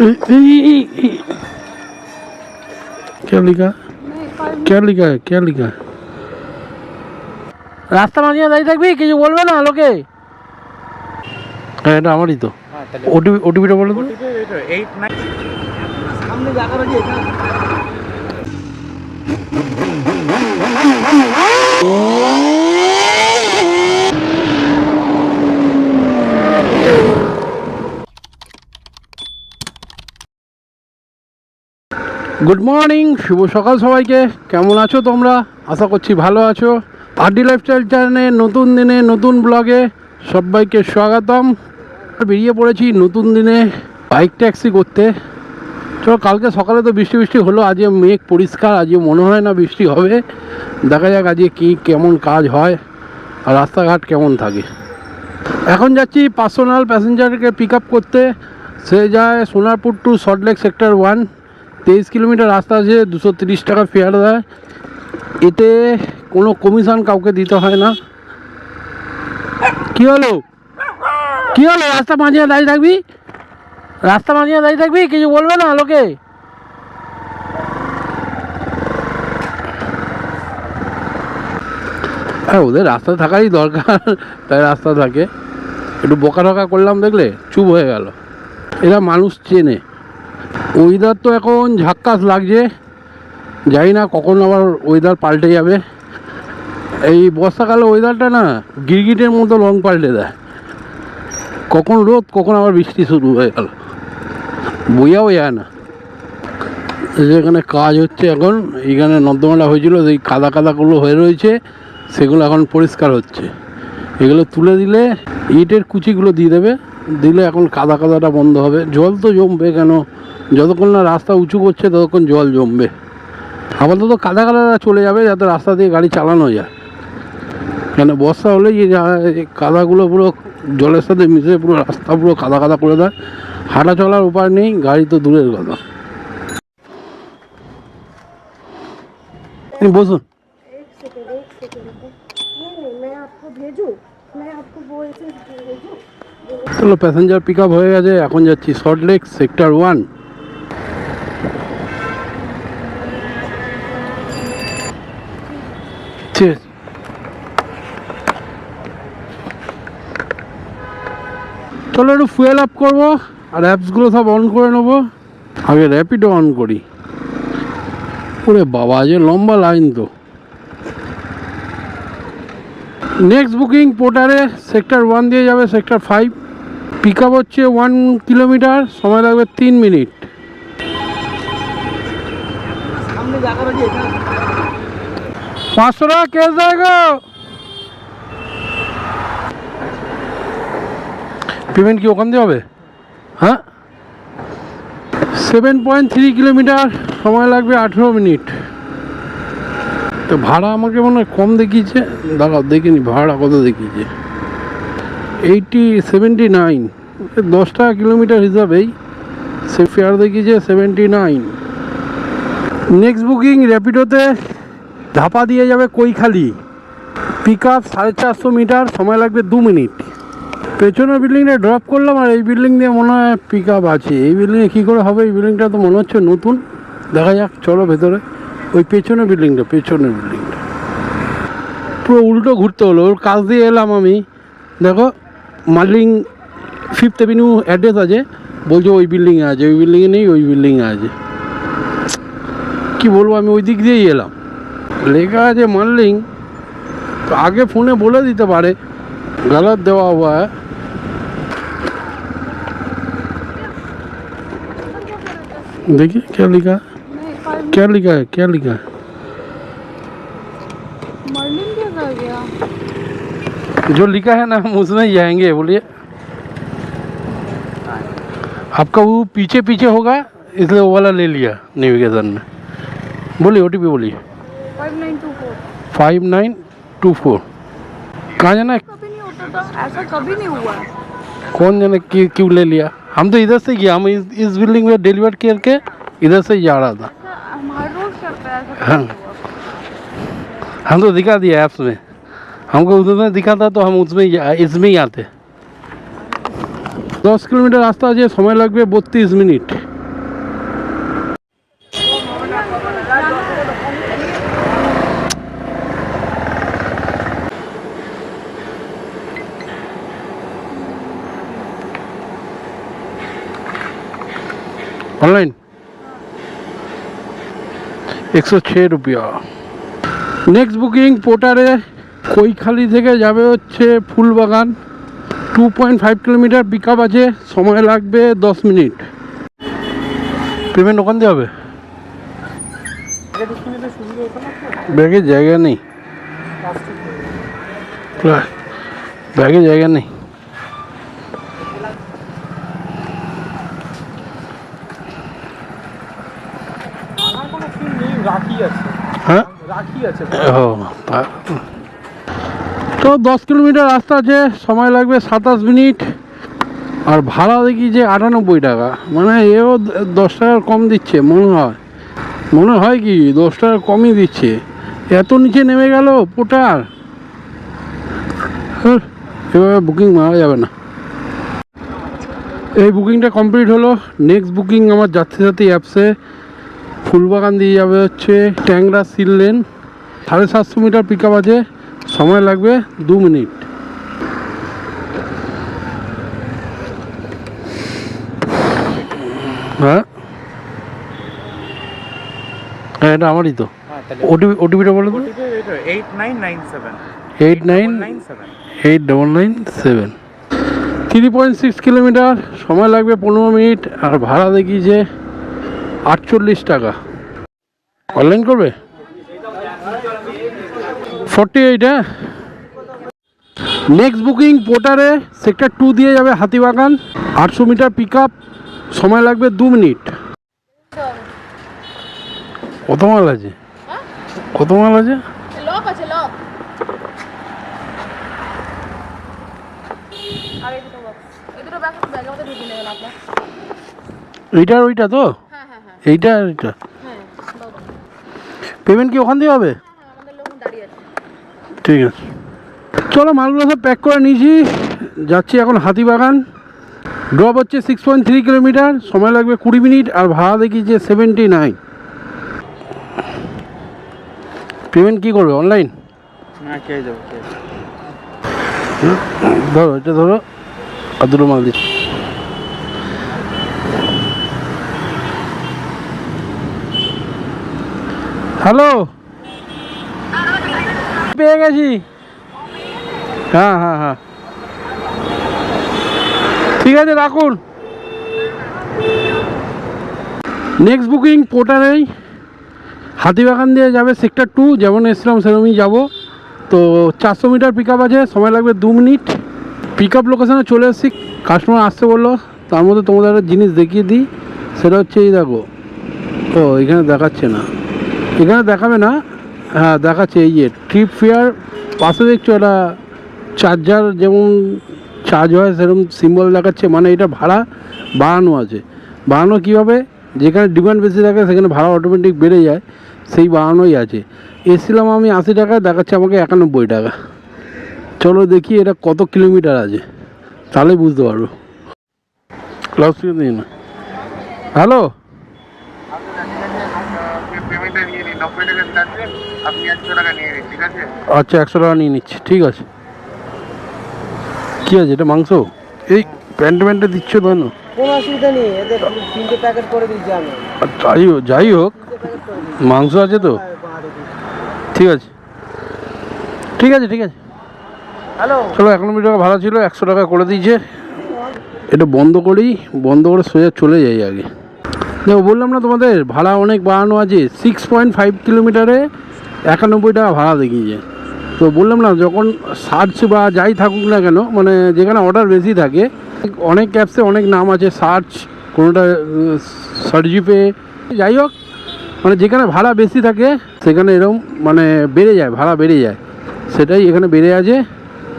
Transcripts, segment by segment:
ई- ई- ई- ई- क्या लिखा क्या लिखा है क्या लिखा है রাস্তা মাঝিয়ে দাঁড়িয়ে থাকবি কিছু বলবে না লোকে হ্যাঁ এটা আমারই তো ওটিপি ওটিপিটা বলে তো সামনে গুড মর্নিং শুভ সকাল সবাইকে। কেমন আছো তোমরা? আশা করছি ভালো আছো। আরডি লাইফস্টাইল চ্যানেলে নতুন দিনে নতুন ব্লগে সবাইকে স্বাগতম। বেরিয়ে পড়েছি নতুন দিনে বাইক ট্যাক্সি করতে। চলো, কালকে সকালে তো বৃষ্টি বৃষ্টি হলো, আজকে মেঘ পরিষ্কার, আজকে মনে হয় না বৃষ্টি হবে। দেখা যাক আজকে কী, কেমন কাজ হয় আর রাস্তাঘাট কেমন থাকে। এখন যাচ্ছি পার্সোনাল প্যাসেঞ্জারকে পিক করতে। সে যায় Sonarpur to Salt Lake sector one তেইশ কিলোমিটার রাস্তা আছে, দুশো তিরিশ টাকা ফেয়ার দেয়। এতে কোনো কমিশন কাউকে দিতে হয় না। কি হলো? কি হলো? রাস্তা মাঝিয়ে দাঁড়িয়ে থাকবি? রাস্তা মাঝিয়ে দাঁড়িয়ে থাকবি? কিছু বলবে না লোকে? হ্যাঁ ওদের রাস্তা থাকারই দরকার। তাই রাস্তা থাকে। একটু বকা টকা করলাম দেখলে, চুপ হয়ে গেল। এরা মানুষ চেনে। ওয়েদার তো এখন ঝাক্কাস লাগছে। জানি না কখন আবার ওয়েদার পাল্টে যাবে। এই বর্ষাকালে ওয়েদারটা না গিরগিটের মতো রং পাল্টে দেয়। কখন রোদ, কখন আবার বৃষ্টি শুরু হয়ে গেল। বোঝাও যায় না। যেখানে কাজ হচ্ছে এখন। এইখানে নর্দমাটা হয়েছিল, সেই কাদা কাদাগুলো হয়ে রয়েছে, সেগুলো এখন পরিষ্কার হচ্ছে। এগুলো তুলে দিলে ইটের কুচিগুলো দিয়ে দেবে। দিলে এখন কাদা কাদাটা বন্ধ হবে জল তো জমবে কেন যতক্ষণ না রাস্তা উঁচু করছে ততক্ষণ জল জমবে আপাতত কাদা কাদাটা চলে যাবে যাতে রাস্তা দিয়ে গাড়ি চালানো যায় কেন বর্ষা হলে এই যা- এই কাদাগুলো পুরো জলের সাথে মিশে পুরো রাস্তা পুরো কাদা কাদা করে দেয় হাঁটা চলার উপায় নেই গাড়ি তো দূরের কথা আপনি বসুন एक सेकेंड एक सेकेंड नहीं नहीं मैं आपको भेजूँ मैं आपको वो ऐसे भेजूँ চলো প্যাসেঞ্জার পিক হয়ে গেছে, এখন যাচ্ছি সল্টলেক সেক্টর ওয়ান। চলো একটু ফুয়েল আপ করব, আর অ্যাপসগুলো সব অন করে নেব। আগে র্যাপিডো অন করি। ওরে বাবা, যে লম্বা লাইন তো। নেক্সট বুকিং পোর্টারে সেক্টর ওয়ান দিয়ে যাবে সেক্টর ফাইভ পিক আপ হচ্ছে ওয়ান কিলোমিটার সময় লাগবে তিন মিনিট পাঁচশো টাকা ক্যাশ দেয় পেমেন্ট কি ওখান দিয়ে হবে? হ্যাঁ? সেভেন পয়েন্ট থ্রি কিলোমিটার সময় লাগবে আঠেরো মিনিট তো ভাড়া আমাকে মনে হয় কম দেখিয়েছে। দাঁড়াও দেখিনি ভাড়া কত দেখিয়েছে? এইটি সেভেন্টি নাইন দশ টাকা কিলোমিটার হিসাবেই সে ফেয়ার দেখিয়েছে সেভেন্টি নাইন নেক্সট বুকিং র্যাপিডোতে ধাপা দিয়ে যাবে কৈখালি। পিক আপ সাড়ে চারশো মিটার, সময় লাগবে দু মিনিট। পেছনের বিল্ডিংটা ড্রপ করলাম আর এই বিল্ডিং দিয়ে মনে হয় পিক আপ আছে। এই বিল্ডিংয়ে কী করে হবে? এই বিল্ডিংটা তো মনে হচ্ছে নতুন। দেখা যাক, চলো ভেতরে। ওই পেছনের বিল্ডিংটা পেছনের বিল্ডিংটা পুরো উল্টো ঘুরতে হলো, ওর কাজ দিয়ে এলাম আমি। দেখো মার্লিং ফিফথ অ্যাভিনিউ অ্যাড্রেস আছে বলছে ওই বিল্ডিংয়ে আছে ওই বিল্ডিংয়ে নেই ওই বিল্ডিংয়ে আছে কি বলবো আমি ওই দিক দিয়েই এলাম লেখা আছে মার্লিং তো আগে ফোনে বলে দিতে পারে गलत देवा हुआ है देखिए क्या लिखा है मैं फाइव क्या लिखा है क्या लिखा है जो लिखा है ना हम उसमें ही जाएँगे बोलिए। आपका वो पीछे पीछे होगा इसलिए वो वाला ले लिया नेविगेशन में। बोलिए ओ बोलिए five nine two four five nine two four कहाँ जाना है? कभी नहीं होता था ऐसा कभी नहीं हुआ। कौन जाने क्यों क्यों ले लिया? हम तो इधर से गया हम इस, इस बिल्डिंग में डिलीवर करके इधर से जा रहा था। हम रोज करते हैं। हम तो दिखा दिया ऐप्स में। हमको उसमें दिखा था तो हम उसमें इसमें ही आते। दस किलोमीटर रास्ता जो, समय लगे बत्तीस मिनट। ऑनलाइन। एक सौ छः रुपया। नेक्स्ट बुकिंग पोटारे কৈখালি থেকে যাবে হচ্ছে Phulbagan. Two point five kilometre pick up আছে সময় লাগবে দশ মিনিট। পেমেন্ট ওখান দিয়ে হবে? ব্যাগে জায়গা নেই। ব্যাগে জায়গা নেই। আমার কোনো ফিল নেই রাখি আছে। হ্যাঁ? রাখি আছে। ও তা- দশ কিলোমিটার রাস্তা আছে সময় লাগবে সাতাশ মিনিট। আর ভাড়া দেখি যে আটানব্বই টাকা। মানে এও দশ টাকার কম দিচ্ছে মনে হয়। মনে হয় কি দশ টাকা কমই দিচ্ছে। এত নিচে নেমে গেল পোটার। হ্যাঁ, এভাবে বুকিং মারা যাবে না। এই বুকিংটা কমপ্লিট হলো। নেক্সট বুকিং আমার যাত্রী সাথী অ্যাপসে ফুলবাগান দিয়ে যাবে হচ্ছে ট্যাংরা সিল লেন সাড়ে সাতশো মিটার পিক আপ আছে। সময় লাগবে দু মিনিট। হ্যাঁ। হ্যাঁ এটা আমারই তো। হ্যাঁ ওটিপি ওটিপিটা বলে তো। Eight nine nine seven eight nine eight double nine seven three point six kilometre সময় লাগবে পনেরো মিনিট। আর ভাড়া দেখি যে আটচল্লিশ টাকা। অনলাইন করবে? ফর্টি এইট নেক্সট বুকিং পোর্টারে সেক্টর টু দিয়ে যাবে হাতিবাগান। আটশো মিটার পিক আপ সময় লাগবে দু মিনিট। কত মাল আছে? কত মাল আছে? এইটার ওইটা তো? এইটা এইটা। পেমেন্ট কি ওখান দিয়ে হবে হ্যাঁ হ্যাঁ আমাদের লোক দাঁড়িয়ে আছে ঠিক আছে। চলো মালগুলো সব প্যাক করে নিয়েছি। যাচ্ছি এখন হাতিবাগান ড্রপ হচ্ছে সিক্স পয়েন্ট থ্রি কিলোমিটার সময় লাগবে কুড়ি মিনিট আর ভাড়া দেখি যে সেভেন্টি নাইন পেমেন্ট কী করবে? অনলাইন ধরো এটা ধরো। আর দুটো মাল দিচ্ছি। হ্যালো পেয়ে গেছি। হ্যাঁ হ্যাঁ হ্যাঁ। ঠিক আছে, রাখুন। নেক্সট বুকিং পোর্টারেই হাতিবাগান দিয়ে যাবে সেক্টর টু যেমন এসছিলাম সেরকমই যাব। তো চারশো মিটার পিক আছে, সময় লাগবে দু মিনিট পিক আপ লোকেশানে চলে এসেছি কাস্টমার আসতে বলল, তার মধ্যে তোমাদের একটা জিনিস দেখিয়ে দিই, সেটা হচ্ছে এই দেখো। ও, এখানে দেখাচ্ছে না। এখানে দেখাবে না হ্যাঁ দেখাচ্ছে এই যে ট্রিপ ফেয়ার পাশে দেখছ একটা চার্জার যেমন চার্জ হয়, সেরকম সিম্বল দেখাচ্ছে মানে এটা ভাড়া বাড়ানো আছে। বাড়ানো কীভাবে? যেখানে ডিমান্ড বেশি থাকে, সেখানে ভাড়া অটোমেটিক বেড়ে যায়, সেই বাড়ানোই আছে। এসেছিলাম আমি আশি টাকা দেখাচ্ছে আমাকে একানব্বই টাকা। চলো দেখি এটা কত কিলোমিটার আছে। তাহলে বুঝতে পারব। ক্লাউড হ্যালো পেমেন্টটা নিয়ে নিন নব্বই টাকা লাগবে আপনি একশো টাকা নিয়ে নিন ঠিক আছে? আচ্ছা একশো টাকা নিয়ে নিচ্ছি ঠিক আছে। কী আছে এটা মাংস? এই প্যান্ট প্যান্টে দিচ্ছ কোনো? অসুবিধা নেই এদের তিনটে প্যাকেট করে দিচ্ছি আমি। যাই হোক যাই হোক মাংস আছে তো? ঠিক আছে। ঠিক আছে ঠিক আছে। হ্যালো? চলো একানব্বই টাকা ভাড়া ছিল একশো টাকা করে দিয়েছে। এটা বন্ধ করেই বন্ধ করে সোজা চলে যাই আগে। দেখো বললাম না তোমাদের ভাড়া অনেক বাড়ানো আছে। সিক্স পয়েন্ট ফাইভ কিলোমিটারে একানব্বই টাকা ভাড়া দেখিয়েছে। তো বললাম না, যখন সার্চ বা যাই থাকুক না কেন মানে যেখানে অর্ডার বেশি থাকে, অনেক অ্যাপসে অনেক নাম আছে, সার্চ, কোনোটা সার্জিপে যাই হোক মানে যেখানে ভাড়া বেশি থাকে, সেখানে এরকম মানে বেড়ে যায়, ভাড়া বেড়ে যায়। সেটাই এখানে বেড়ে আছে।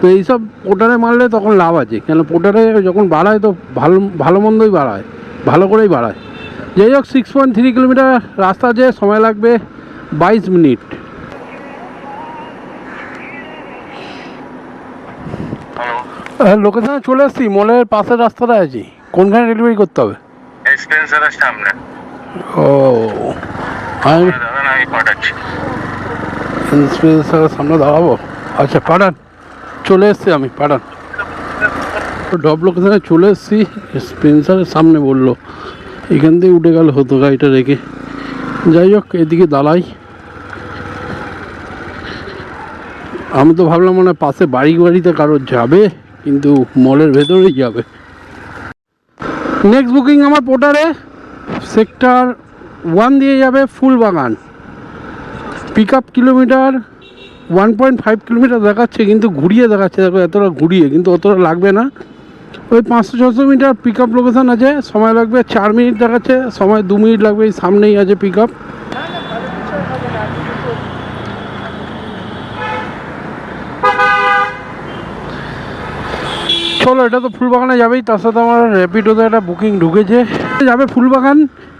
তো এইসব পোর্টারে মারলে তখন লাভ আছে। কেন পোর্টারে যখন বাড়ায় তো ভালো ভালো মন্দই বাড়ায়, ভালো করেই বাড়ায়। যাই হোক সিক্স পয়েন্ট থ্রি কিলোমিটার রাস্তা আছে, সময় লাগবে বাইশ মিনিট। লোকেশনে চলে এসছি মলের পাশের রাস্তাটা আছি। কোনখানে ডেলিভারি করতে হবে? এক্সপেন্সারের সামনে। ও আমি পাঠাচ্ছি। সামনে দাঁড়াবো? আচ্ছা পাঠান। চলে এসছি আমি পাঠান। ডব লোকেশনে চলে এসছি স্পেন্সারের সামনে বলল। এখান থেকে উঠে গেল হতো গাড়িটা রেখে। যাই হোক এদিকে দাঁড়াই। আমি তো ভাবলাম মনে হয় পাশে বাড়ি বাড়িতে কারোর যাবে। কিন্তু মলের ভেতরেই যাবে। নেক্সট বুকিং আমার পোর্টারে সেক্টর ওয়ান দিয়ে যাবে Phulbagan. Pick up kilometre one point five kilometre দেখাচ্ছে, কিন্তু ঘুরিয়ে দেখাচ্ছে। দেখো, এতটা ঘুরিয়ে, কিন্তু অতটা লাগবে না। ওই পাঁচশো ছশো মিটার পিক আপ লোকেশান আছে, সময় লাগবে চার মিনিট দেখাচ্ছে, সময় দু মিনিট লাগবে, এই সামনেই আছে পিক আপ চলো এটা তো ফুলবাগানে যাবেই তার সাথে আমার র্যাপিডোতে একটা বুকিং ঢুকেছে যাবে ফুলবাগান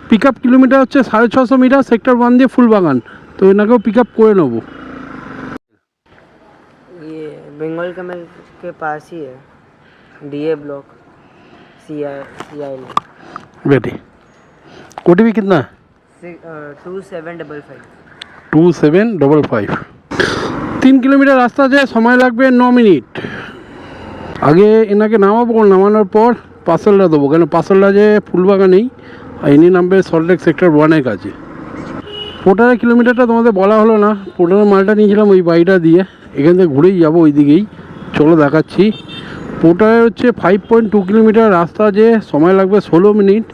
পিক আপ কিলোমিটার হচ্ছে সাড়ে ছশো মিটার সেক্টর ওয়ান দিয়ে ফুলবাগান তো এনাকেও পিক আপ করে নেবো ये बंगाल कमल के पास ही है डीए ब्लॉक सी आई सी आई बेटी ओटीपी कितना two seven double five two seven double five তিন কিলোমিটার রাস্তা আছে সময় লাগবে ন মিনিট আগে এনাকে নামাবো, নামানোর পর পার্সেলটা দেবো। কেন পার্সেলটা যে ফুলবাগানেই আর ইনি নামবে সল্টলেক সেক্টর ওয়ানের কাছে। পোটারের কিলোমিটারটা তোমাদের বলা হলো না পোটারের মালটা নিয়েছিলাম ওই বাড়িটা দিয়ে। এখান থেকে ঘুরেই যাব ওই দিকেই চলো দেখাচ্ছি। পোটারে হচ্ছে ফাইভ পয়েন্ট টু কিলোমিটার রাস্তা যে, সময় লাগবে ষোলো মিনিট।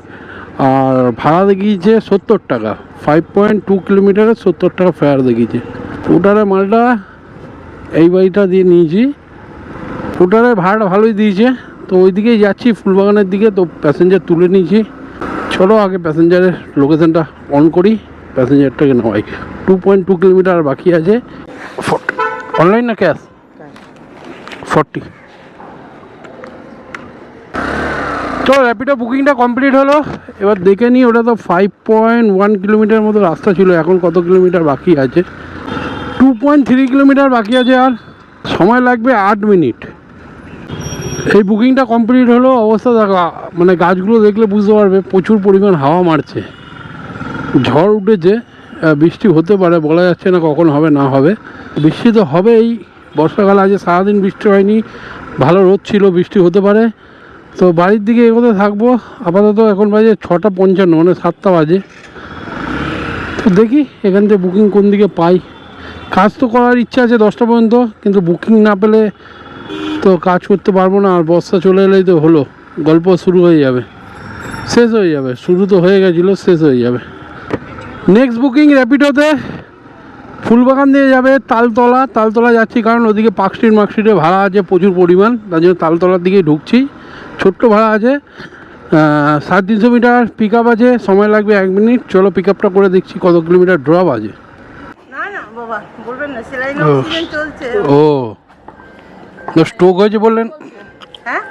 আর ভাড়া দেখিয়েছে সত্তর টাকা। ফাইভ পয়েন্ট টু কিলোমিটারে সত্তর টাকা ফেয়ার দেখিয়েছে। পোটারে মালটা এই বাড়িটা দিয়ে নিয়েছি। পোটারে ভাড়াটা ভালোই দিয়েছে। তো ওই দিকেই যাচ্ছি, ফুলবাগানের দিকে, তো প্যাসেঞ্জার তুলে নিয়েছি। চলো আগে প্যাসেঞ্জারের লোকেশনটা অন করি প্যাসেঞ্জারটাকে নেওয়াই টু পয়েন্ট টু কিলোমিটার বাকি আছে। অনলাইন না ক্যাশ ফর্টি চলো র্যাপিডো বুকিংটা কমপ্লিট হলো। এবার দেখে নিই, ওটা তো ফাইভ পয়েন্ট ওয়ান কিলোমিটার মতো রাস্তা ছিল, এখন কত কিলোমিটার বাকি আছে? টু পয়েন্ট থ্রি কিলোমিটার বাকি আছে আর, সময় লাগবে আট মিনিট। এই বুকিংটা কমপ্লিট হলো, অবস্থা দেখো মানে গাছগুলো দেখলে বুঝতে পারবে, প্রচুর পরিমাণ হাওয়া মারছে। ঝড় উঠেছে বৃষ্টি হতে পারে, বলা যাচ্ছে না কখন হবে, না হবে। বৃষ্টি তো হবেই, বর্ষাকালে আছে সারাদিন বৃষ্টি হয়নি, ভালো রোদ ছিল, বৃষ্টি হতে পারে। তো বাড়ির দিকে এগোতে থাকব, আপাতত এখন বাজে ছটা পঞ্চান্ন মানে সাতটা বাজে। তো দেখি, এখান থেকে বুকিং কোন দিকে পাই। কাজ তো করার ইচ্ছা আছে দশটা পর্যন্ত, কিন্তু বুকিং না পেলে তো কাজ করতে পারব না আর বর্ষা চলে এলেই তো হলো। গল্প শুরু হয়ে যাবে। শেষ হয়ে যাবে। শুরু তো হয়ে গেছিল শেষ হয়ে যাবে। নেক্সট বুকিং র্যাপিডোতে ফুলবাগান দিয়ে যাবে তালতলা। তালতলা যাচ্ছি কারণ ওদিকে পার্কস্ট্রিট মার্কস্ট্রিটে ভাড়া আছে প্রচুর পরিমাণ। তার জন্য তালতলার দিকে ঢুকছি। ছোট্ট ভাড়া আছে। সাড়ে তিনশো মিটার পিক আপ আছে। সময় লাগবে এক মিনিট। চলো পিক আপটা করে দেখছি কত কিলোমিটার ড্রপ আছে। ও। স্ট্রোক হয়েছে বললেন? হ্যাঁ?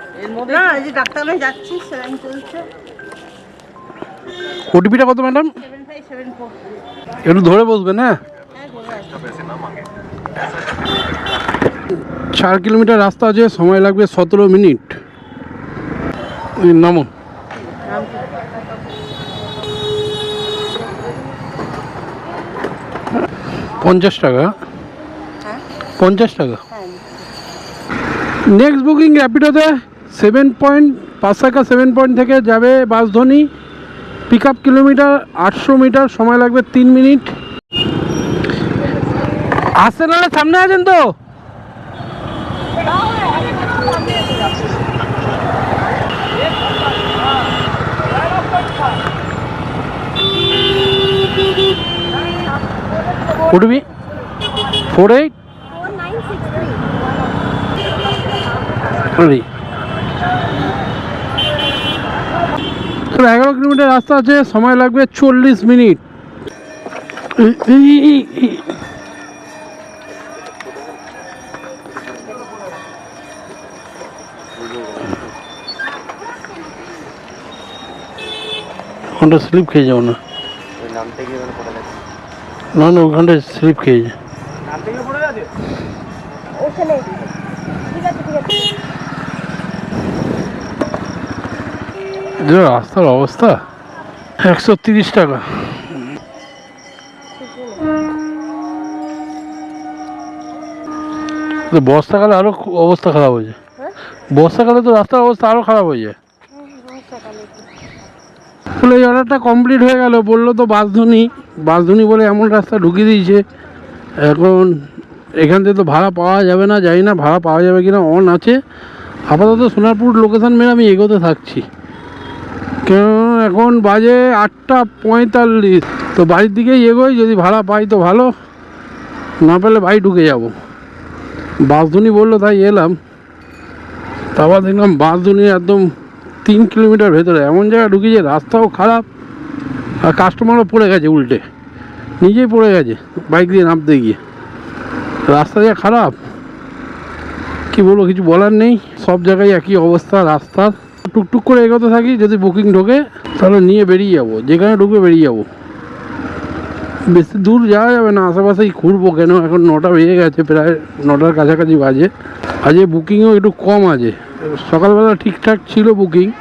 না এই যে ডাক্তারখানায় যাচ্ছি সেলাইন চলছে। ওটিপিটা কত ম্যাডাম একটু ধরে বসবেন হ্যাঁ? চার কিলোমিটার রাস্তা আছে সময় লাগবে সতেরো মিনিট। নামো। পঞ্চাশ টাকা? পঞ্চাশ টাকা? নেক্সট বুকিং র্যাপিডোতে সেভেন পয়েন্ট পাঁচশাকা সেভেন পয়েন্ট থেকে যাবে বাসধনী। পিক আপ কিলোমিটার আটশো মিটার, সময় লাগবে তিন মিনিট। আর্সেনালের সামনে আছেন তো? উঠবি ফোর এইট এগারো কিলোমিটার রাস্তা আছে সময় লাগবে চল্লিশ মিনিট। ওখানটা স্লিপ খেয়ে যাও না। না না ওখানটা স্লিপ খেয়ে যায় রাস্তার অবস্থা একশো তিরিশ টাকা। বর্ষাকালে আরও অবস্থা খারাপ হয়ে যায়। বর্ষাকালে তো রাস্তার অবস্থা আরও খারাপ হয়ে যায়। এই অর্ডারটা কমপ্লিট হয়ে গেল। বলল তো বাসধনী বাসধনী বলে এমন রাস্তা ঢুকিয়ে দিয়েছে। এখন এখান থেকে তো ভাড়া পাওয়া যাবে না, জানি না ভাড়া পাওয়া যাবে কিনা অন আছে। আপাতত সোনারপুর লোকেশান মেরে আমি এগোতে থাকছি। কেন এখন বাজে আটটা পঁয়তাল্লিশ। তো বাড়ির দিকেই এগোই, যদি ভাড়া পাই তো ভালো। না পেলে বাড়ি ঢুকে যাব। বাসধনী বলল, তাই এলাম। তারপর দেখলাম বাসধনী একদম তিন কিলোমিটার ভেতরে। এমন জায়গায় ঢুকিয়েছে রাস্তাও খারাপ, আর কাস্টমারও পড়ে গেছে উল্টে। নিজেই পড়ে গেছে বাইক দিয়ে নামতে গিয়ে। রাস্তা যা খারাপ? কি বলব, কিছু বলার নেই। সব জায়গায় একই অবস্থা রাস্তার টুকটুক করে এগোতে থাকি, যদি বুকিং ঢোকে, তাহলে নিয়ে বেরিয়ে যাব। যেখানে ঢুকে বেরিয়ে যাব। বেশি দূর যাওয়া যাবে না, আশেপাশেই ঘুরবো কেন? এখন নটা বেজে গেছে, প্রায় নটার কাছাকাছি বাজে। আজকে বুকিংও একটু কম আছে। সকালবেলা ঠিকঠাক ছিল বুকিং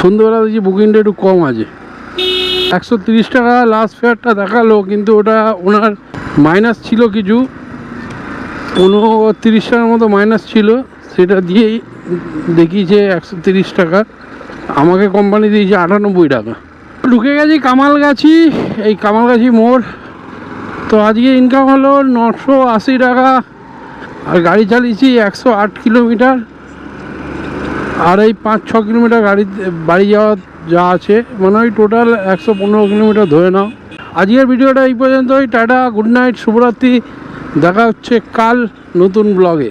সন্ধ্যেবেলা দেখছি বুকিংটা একটু কম আছে। একশো তিরিশ টাকা লাস্ট ফেয়ারটা দেখাল, কিন্তু ওটা ওনার মাইনাস ছিল কিছু। উনত্রিশ টাকার মতো মাইনাস ছিল, সেটা দিয়েই দেখিয়েছে একশো তিরিশ টাকা। আমাকে কোম্পানি দিয়েছে আটানব্বই টাকা। ঢুকে গেছি কামালগাছি, এই কামালগাছি মোড়। তো আজকে ইনকাম হলো নশো আশি টাকা। আর গাড়ি চালিয়েছি একশো আট কিলোমিটার। আর এই পাঁচ ছ কিলোমিটার গাড়ি, বাড়ি যাওয়া যা আছে মানে ওই টোটাল একশো পনেরো কিলোমিটার ধরে নাও। আজকের ভিডিওটা এই পর্যন্তই। টাটা গুড নাইট শুভরাত্রি। দেখা হচ্ছে কাল নতুন ব্লগে।